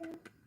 Bye.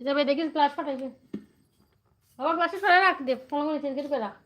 जब देखिए class पर आइए अब क्लासेस पर रख दे, फ़ोन में चेंज कर रख।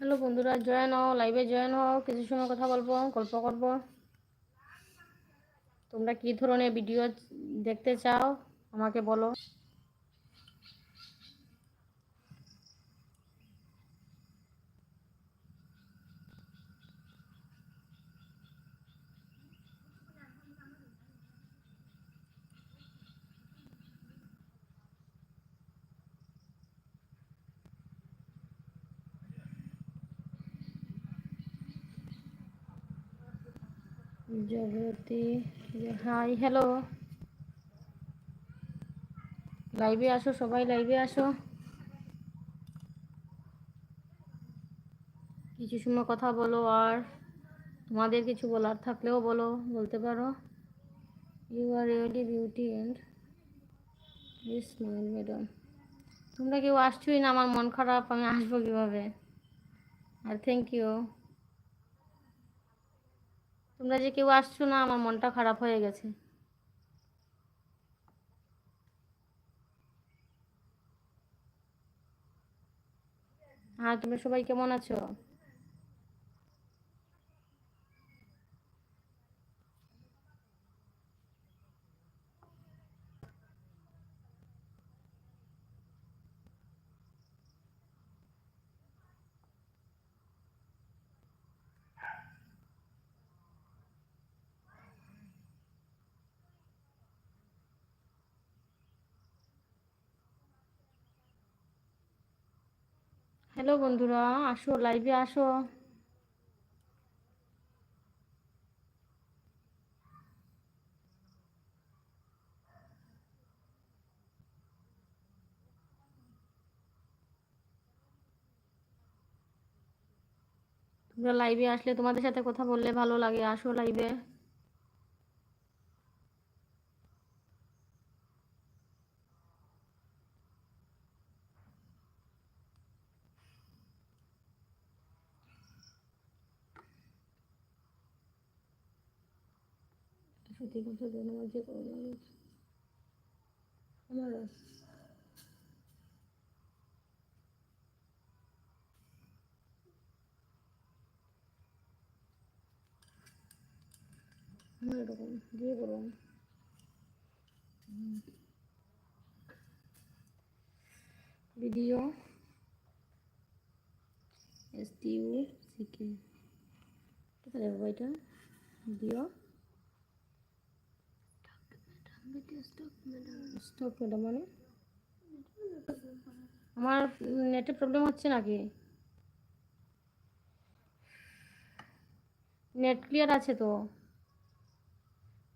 হ্যালো বন্ধুরা জয়েন হও লাইভে জয়েন হও, কিছু সময় কথা বলব, গল্প করব। তোমরা কি ধরনের ভিডিও দেখতে চাও? আমাকে বলো। জগতি হাই হ্যালো লাইভে আসো, সবাই লাইভে আসো। কিছু সময় কথা বলো আর তোমাদের কিছু বলার থাকলেও বলো, বলতে পারো। You are really beauty and smile madam তোমরা কেউ আসছোই না? আমার মন খারাপ, আমি আসব কীভাবে? আর থ্যাংক ইউ তোমরা যে কেউ আসছো না, আমার মনটা খারাপ হয়ে গেছে। হ্যাঁ তুমি সবাই কেমন আছো? হ্যালো বন্ধুরা, আসো লাইভে আসো। তোমরা লাইভে আসলে তোমাদের সাথে কথা বললে ভালো লাগে, আসো লাইভে কথা ধন্যবাদ যে করোনা আমার আমার এরকম দিয়ে করুন ভিডিও এস টি ইউ সিকে কোথায় বাবা এটা মানে? আমার নেটে প্রবলেম হচ্ছে নাকি? নেট ক্লিয়ার আছে তো?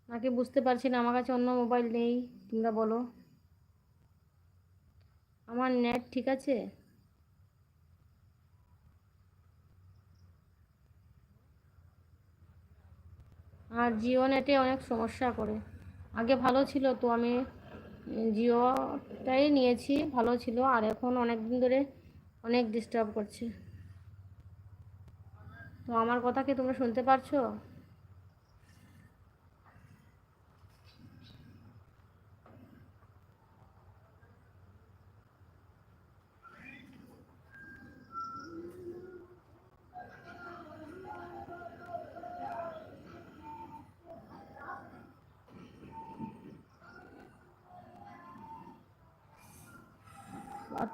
নাকি বুঝতে পারছি না, আমার কাছে অন্য মোবাইল নেই, তোমরা বলো। আমার নেট ঠিক আছে? আর জিও নেটে অনেক সমস্যা করে। আগে ভালো ছিল, তো আমি জিওটাই নিয়েছি, ভালো ছিল, আর এখন অনেক দিন ধরে অনেক ডিস্টার্ব করছে। তো আমার কথা কি তোমরা শুনতে পারছ?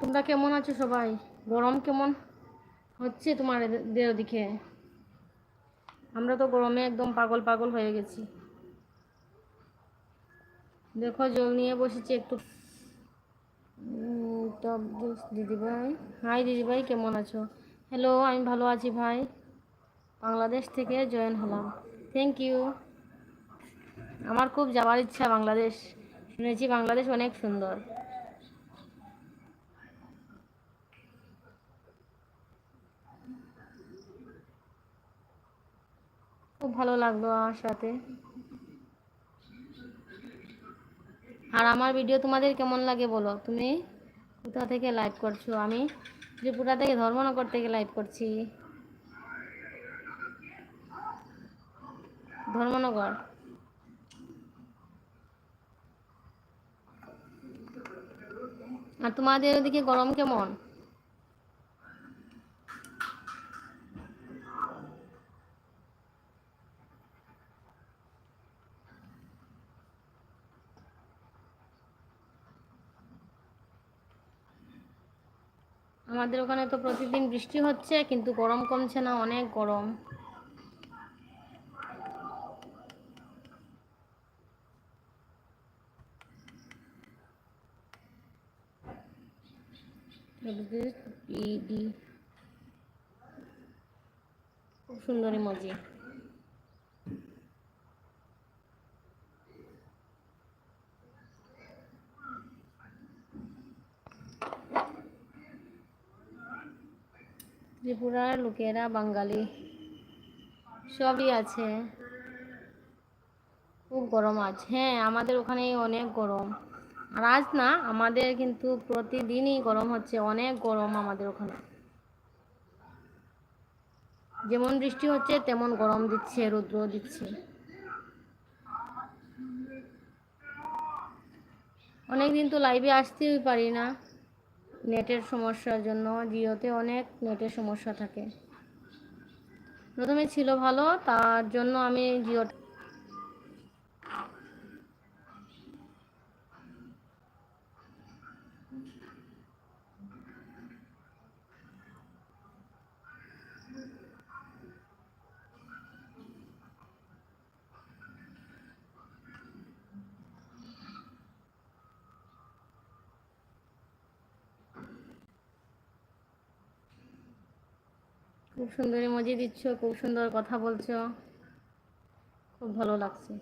তোমরা কেমন আছো সবাই? গরম কেমন হচ্ছে তোমার এদের ওদিকে আমরা তো গরমে একদম পাগল পাগল হয়ে গেছি। দেখো, জল নিয়ে বসেছি একটু। টপ জুস, দিদিভাই। হাই দিদিভাই, কেমন আছো? হ্যালো আমি ভালো আছি ভাই। বাংলাদেশ থেকে জয়েন হলাম। থ্যাংক ইউ আমার খুব যাওয়ার ইচ্ছা বাংলাদেশ। শুনেছি বাংলাদেশ অনেক সুন্দর। খুব ভালো লাগল আমার সাথে। আর আমার ভিডিও তোমাদের কেমন লাগে বলো? তুমি কোথা থেকে লাইভ করছ? আমি ত্রিপুরা থেকে ধর্মনগর থেকে লাইভ করছি। ধর্মনগর। আর তোমাদের ওদিকে গরম কেমন? আমাদের ওখানে তো প্রতিদিন বৃষ্টি হচ্ছে, কিন্তু গরম কমছে না, অনেক গরম। খুব সুন্দরী ইমোজি ত্রিপুরার লোকেরা, বাঙালি, সবই আছে। খুব গরম আজ। হ্যাঁ আমাদের ওখানে অনেক গরম। আর আজ না, আমাদের কিন্তু প্রতিদিনই গরম হচ্ছে, অনেক গরম আমাদের ওখানে। যেমন বৃষ্টি হচ্ছে, তেমন গরম দিচ্ছে রৌদ্র দিচ্ছে। অনেকদিন তো লাইভে আসতেই পারি না। নেটের সমস্যার জন্য জিওতে অনেক নেটের সমস্যা থাকে। প্রথমে ছিল ভালো, তার জন্য আমি জিও খুব সুন্দর মজি দিচ্ছ, খুব সুন্দর কথা বলছ। খুব ভালো লাগছে।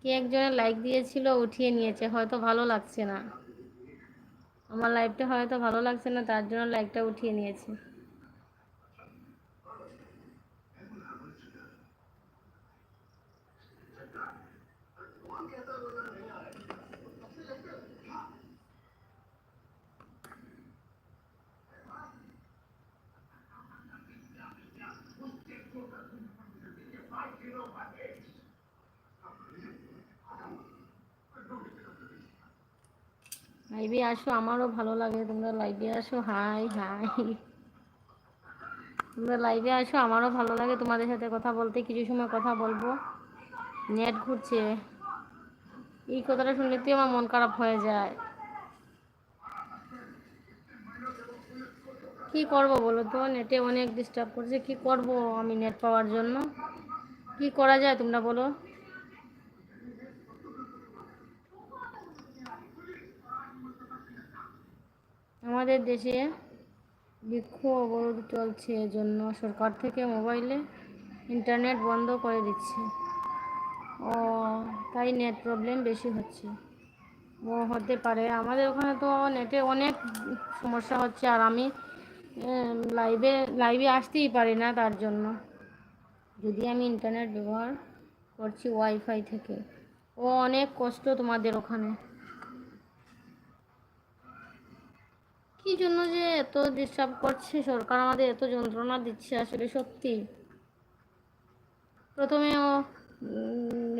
কে একজনের লাইক দিয়েছিল, উঠিয়ে নিয়েছে, হয়তো ভালো লাগছে না। আমার লাইফটা হয়তো ভালো লাগছে না, তার জন্য লাইকটা উঠিয়ে নিয়েছে। লাইভে আসো, আমারও ভালো লাগে। তোমরা লাইভে আসো হাই হাই তোমরা লাইভে আসো, আমারও ভালো লাগে তোমাদের সাথে কথা বলতে। কিছু সময় কথা বলব। নেট ঘুরছে। এই কথাটা শুনলেতেই আমার মন খারাপ হয়ে যায়। কি করব বলো তো? নেটে অনেক ডিস্টার্ব করছে। কি করব আমি নেট পাওয়ার জন্য? কি করা যায় তোমরা বলো? আমাদের দেশে বিক্ষোভ অবরোধ চলছে, এজন্য সরকার থেকে মোবাইলে ইন্টারনেট বন্ধ করে দিচ্ছে। ও, তাই নেট প্রবলেম বেশি হচ্ছে। ও, হতে পারে। আমাদের ওখানে তো নেটে অনেক সমস্যা হচ্ছে, আর আমি লাইভে লাইভে আসতেই পারি না তার জন্য। যদি আমি ইন্টারনেট ব্যবহার করছি ওয়াইফাই থেকে। ও, অনেক কষ্ট তোমাদের ওখানে। কী জন্য যে এত ডিস্টার্ব করছে সরকার? আমাদের এত যন্ত্রণা দিচ্ছে আসলে সত্যি। প্রথমে ও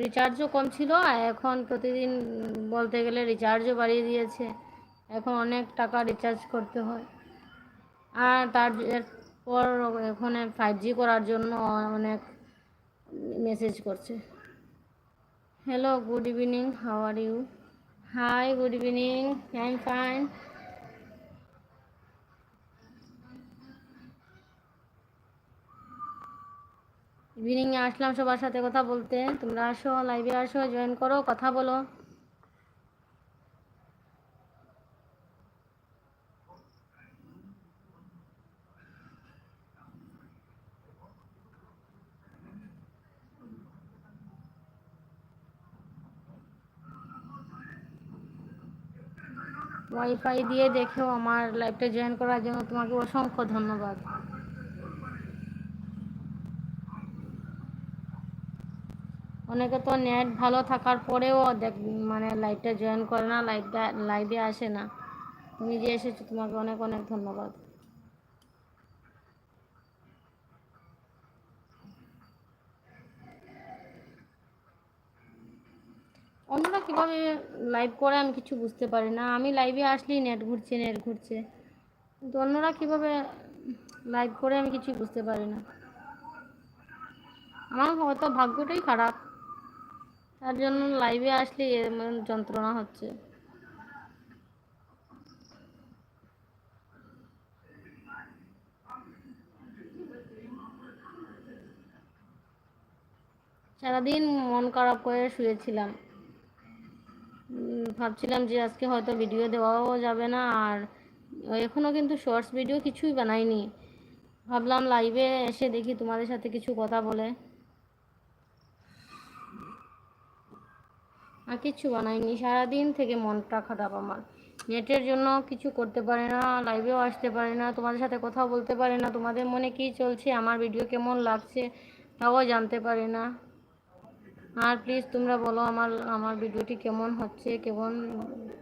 রিচার্জও কম ছিল, আর এখন প্রতিদিন বলতে গেলে রিচার্জও বাড়িয়ে দিয়েছে। এখন অনেক টাকা রিচার্জ করতে হয়। আর তার পর এখন ফাইভ জি করার জন্য অনেক মেসেজ করছে। Hello good evening how are you hi good evening I fine ইভিনিংয়ে আসলাম সবার সাথে কথা বলতে। তোমরা আসো লাইভে আসো জয়েন করো, কথা বলো। ওয়াইফাই দিয়ে দেখেও আমার লাইভটা জয়েন করার জন্য তোমাকে অসংখ্য ধন্যবাদ। অনেকে তো নেট ভালো থাকার পরেও দেখ মানে লাইভটা জয়েন করে না লাইভটা লাইভে আসে না। তুমি যে এসেছ, তোমাকে অনেক অনেক ধন্যবাদ। অন্যরা কীভাবে লাইভ করে আমি কিছু বুঝতে পারি না। আমি লাইভে আসলেই নেট ঘুরছে নেট ঘুরছে। কিন্তু অন্যরা কীভাবে লাইভ করে আমি কিছু বুঝতে পারি না। আমার হয়তো ভাগ্যটাই খারাপ। তার জন্য লাইভে আসলে এমন যন্ত্রণা হচ্ছে। সারাদিন মন খারাপ করে শুয়েছিলাম। ভাবছিলাম যে আজকে হয়তো ভিডিও দেওয়াও যাবে না, আর এখনও কিন্তু শর্টস ভিডিও কিছুই বানাইনি। ভাবলাম লাইভে এসে দেখি তোমাদের সাথে কিছু কথা বলে। আর কিছু বানাইনি। সারাদিন থেকে মনটা খারাপ আমার। নেটের জন্য কিছু করতে পারি না লাইভেও আসতে পারে না, তোমাদের সাথে কথাও বলতে পারে না, তোমাদের মনে কি চলছে, আমার ভিডিও কেমন লাগছে, তাও জানতে পারি না। আর প্লিজ তোমরা বলো আমার আমার ভিডিওটি কেমন হচ্ছে, কেমন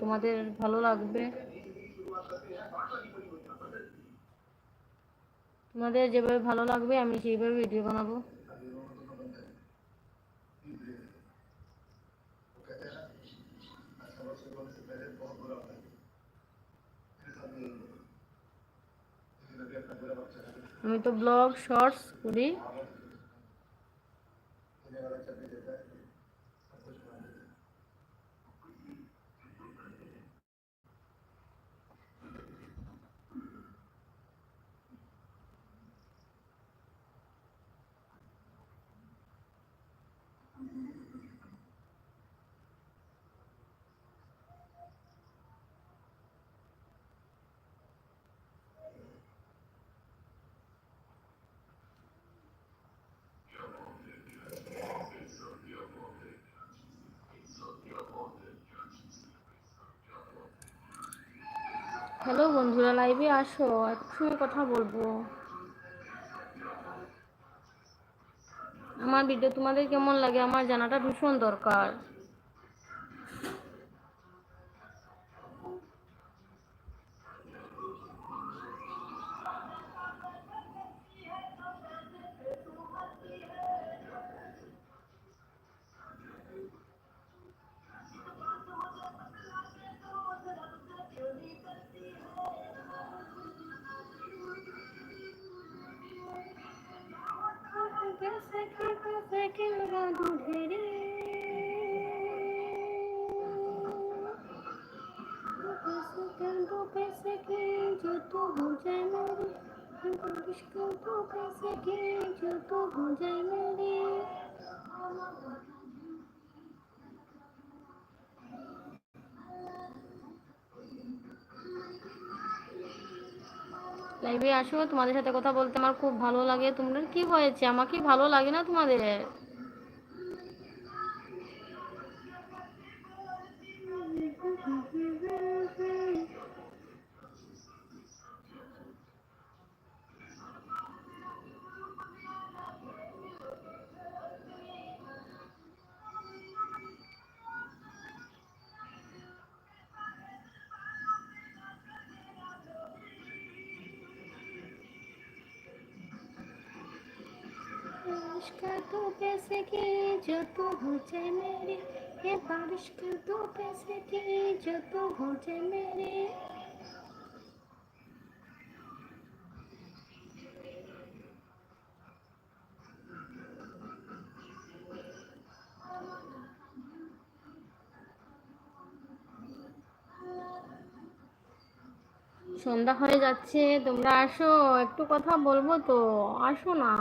তোমাদের ভালো লাগবে? তোমাদের যেভাবে ভালো লাগবে, আমি সেইভাবে ভিডিও বানাবো। আমি তো ব্লগ শর্টস করি হ্যালো বন্ধুরা লাইভে আসো একসঙ্গে কথা বলব। আমার ভিডিও তোমাদের কেমন লাগে? আমার জানাটা ভীষণ দরকার। तो हो जाए मेरी बारिश को तो कैसे के जो तो हो जाए मेरे লাইভে আসো, তোমাদের সাথে কথা বলতে আমার খুব ভালো লাগে। তোমরা কি হয়েছে? আমাকে ভালো লাগে না তোমাদের? तो पैसे के जो तो हो जाए मेरे ये बारिश का तो पैसे के जो तो हो जाए मेरे সন্ধ্যা হয়ে যাচ্ছে তোমরা আসো একটু কথা বলবো তো আসো না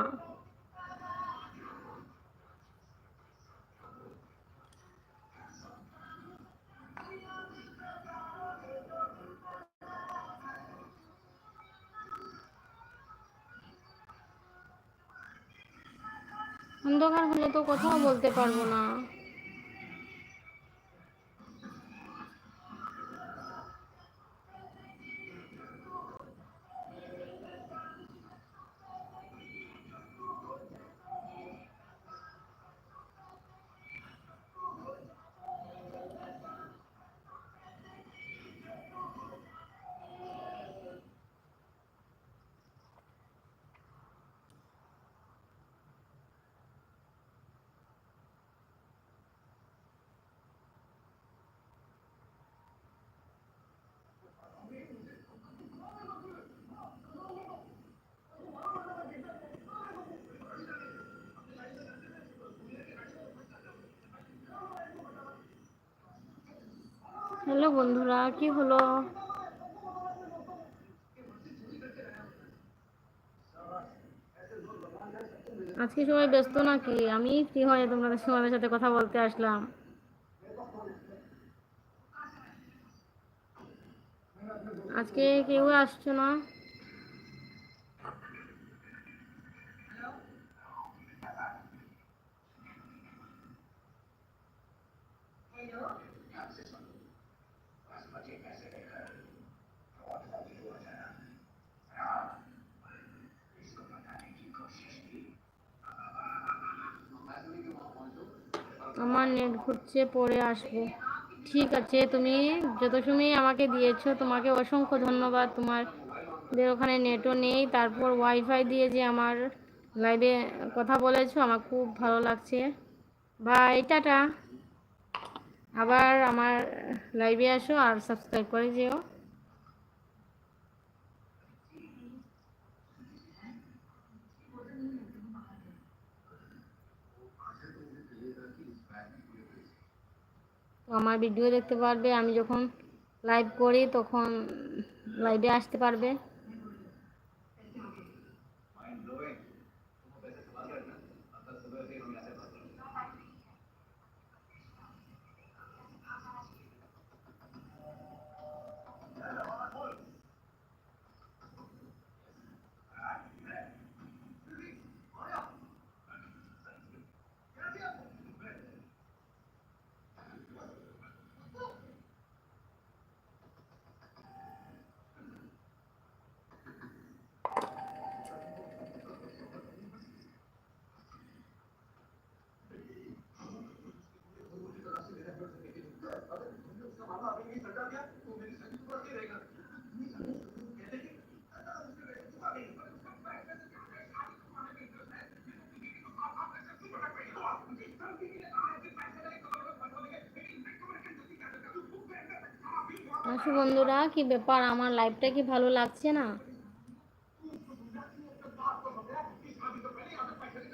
অন্ধকার হলে তো কথাও বলতে পারব না। হ্যালো বন্ধুরা, কি হলো? আজকে সবাই ব্যস্ত নাকি? আমি কি হয় তোমাদের সময়ের সাথে কথা বলতে আসলাম। আজকে কেউ আসছো না। আমার নেট ঘুরছে, পরে আসব। ঠিক আছে, তুমি যত সময় আমাকে দিয়েছ, তোমাকে অসংখ্য ধন্যবাদ। তোমাদের ওখানে নেটও নেই, তারপর ওয়াইফাই দিয়ে যে আমার লাইভে কথা বলেছ, আমার খুব ভালো লাগছে। Bye tata. আবার আমার লাইভে আসো আর সাবস্ক্রাইব করে যেও। তো আমার ভিডিও দেখতে পারবে আমি যখন লাইভ করি তখন লাইভে আসতে পারবে আসো বন্ধুরা, কি ব্যাপার? আমার লাইভটা কি ভালো লাগছে না?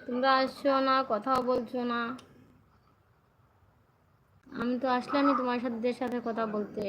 তোমরা আসছো না, কথাও বলছো না। আমি তো আসলামই তোমার সাথে সাথে কথা বলতে।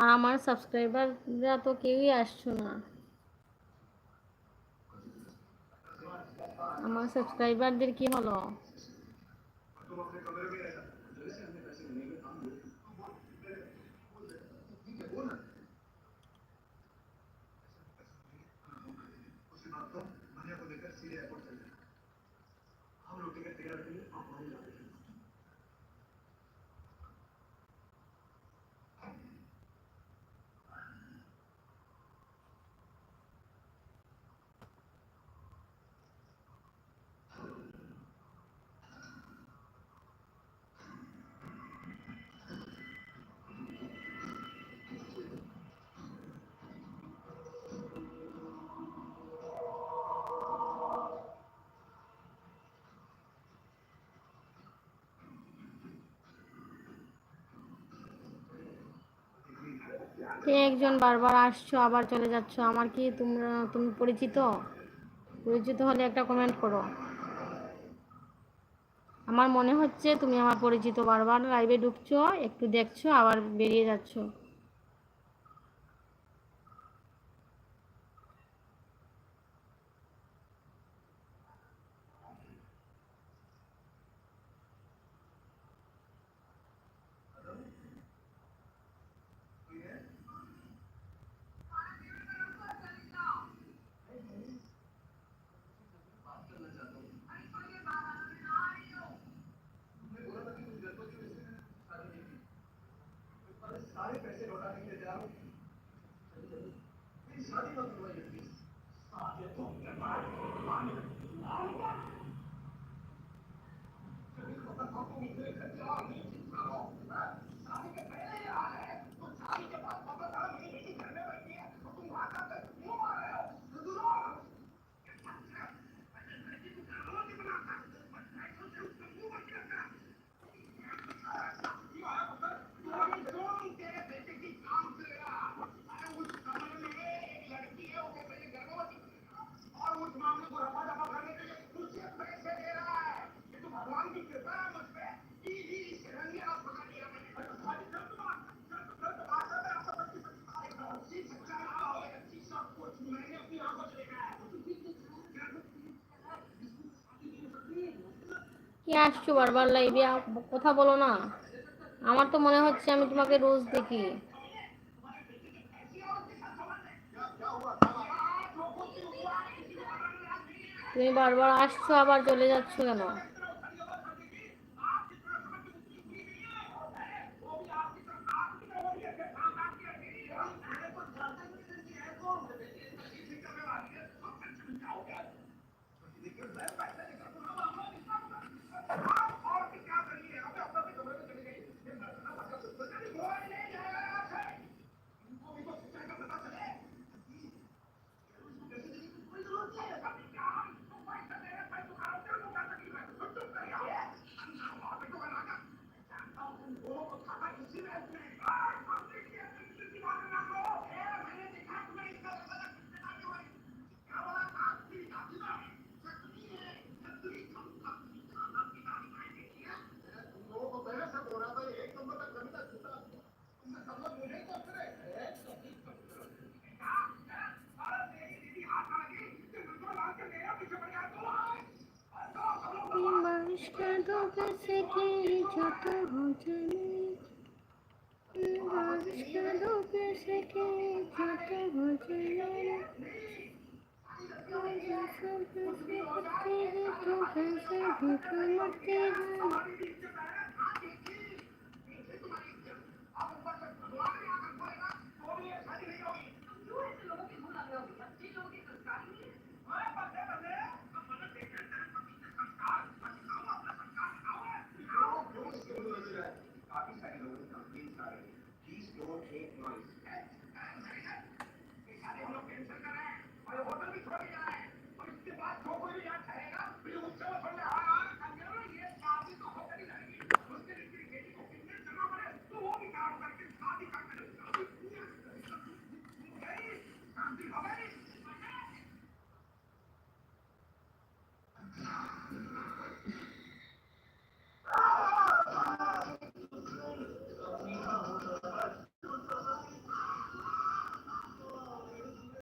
আমার সাবস্ক্রাইবাররা তো কেউই আসছো না। আমার সাবস্ক্রাইবারদের কি হলো? কে একজন বারবার আসছো, আবার চলে যাচ্ছ? আমার কি তোমরা, তুমি পরিচিত? পরিচিত হলে একটা কমেন্ট করো। আমার মনে হচ্ছে তুমি আমার পরিচিত বারবার। লাইভে ঢুকছো, একটু দেখছ, আবার বেরিয়ে যাচ্ছো। सारे पैसे लौटाने के लिए तैयार हो मेरी शादी मत करवाइए प्लीज आगे तुम मार मार কি আসছো বারবার লাইভে কথা বলো না। আমার তো মনে হচ্ছে আমি তোমাকে রোজ দেখি। তুমি বারবার আসছো, আবার চলে যাচ্ছ কেন? दो कैसे के छत हो जाने बारिश का दो कैसे के छत हो जाने सब कैसे करते हैं तो कैसे भूख मरते हैं